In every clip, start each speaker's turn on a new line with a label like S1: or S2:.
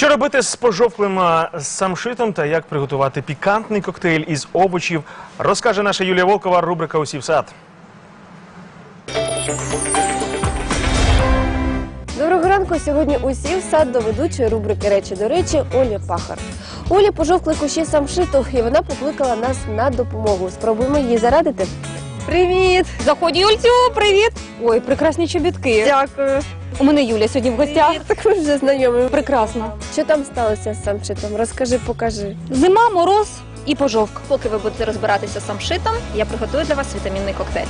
S1: Що робити з пожовклим самшитом та як приготувати пікантний коктейль із овочів, розкаже наша Юлія Волкова, рубрика «Усі в сад».
S2: Доброго ранку. Сьогодні усі в сад до ведучої рубрики Речі до речі Олі Пахар. Олі пожовкли кущі самшиту, і вона покликала нас на допомогу. Спробуємо її зарадити. Привіт!
S3: Заходь, Юльцю, привіт! Ой, прекрасні чобітки.
S2: Дякую.
S3: У мене Юля сьогодні в гостях.
S2: Так ми вже знайомі.
S3: Прекрасно.
S2: Що там сталося з самшитом? Розкажи, покажи.
S3: Зима, мороз і пожовк.
S4: Поки ви будете розбиратися з самшитом, я приготую для вас вітамінний коктейль.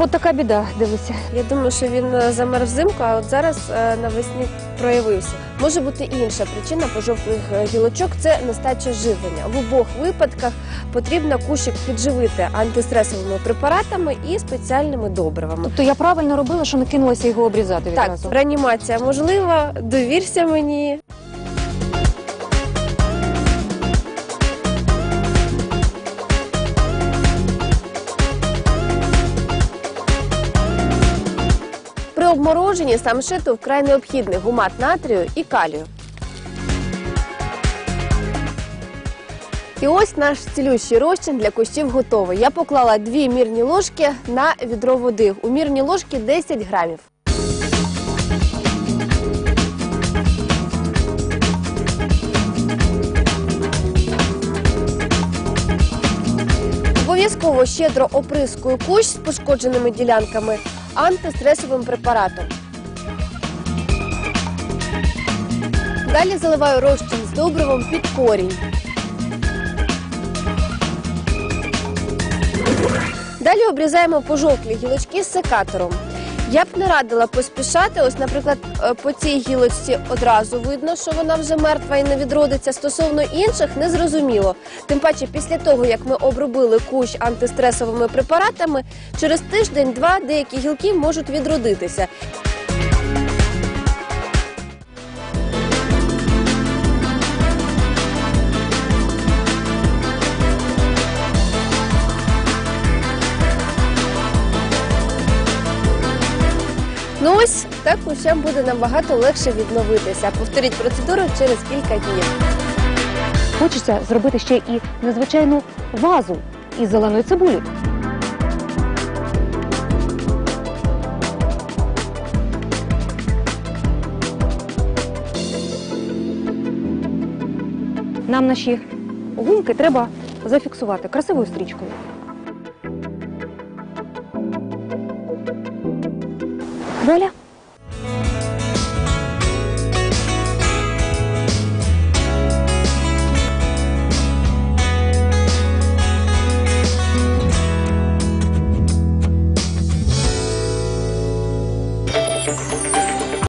S3: От така біда, дивися.
S2: Я думаю, що він е, замер взимку, а от зараз е, навесні проявився. Може бути інша причина пожовклих е, гілочок це нестача живлення. В обох випадках потрібно кущик підживити антистресовими препаратами і спеціальними добривами.
S3: Тобто я правильно робила, що не кинулася його обрізати
S2: Так, реанімація можлива, довірся мені. При обмороженні самшиту вкрай необхідний гумат натрію і калію. І ось наш цілющий розчин для кущів готовий. Я поклала дві мірні ложки на відро води. У мірні ложки 10 грамів. Обов'язково щедро оприскую кущ з пошкодженими ділянками антистресовим препаратом. Далі заливаю розчин з добривом під корінь. Далі обрізаємо пожовклі гілочки з секатором. Я б не радила поспішати. Ось, наприклад, е, по цій гілочці одразу видно, що вона вже мертва і не відродиться. Стосовно інших незрозуміло. Тим паче, після того як ми обробили кущ антистресовими препаратами, через тиждень-два деякі гілки можуть відродитися. Ну ось так кущам буде набагато легше відновитися. Повторіть процедуру через кілька днів.
S3: Хочеться зробити ще і незвичайну вазу із зеленою цибулею. Нам наші гумки треба зафіксувати красивою стрічкою. доля.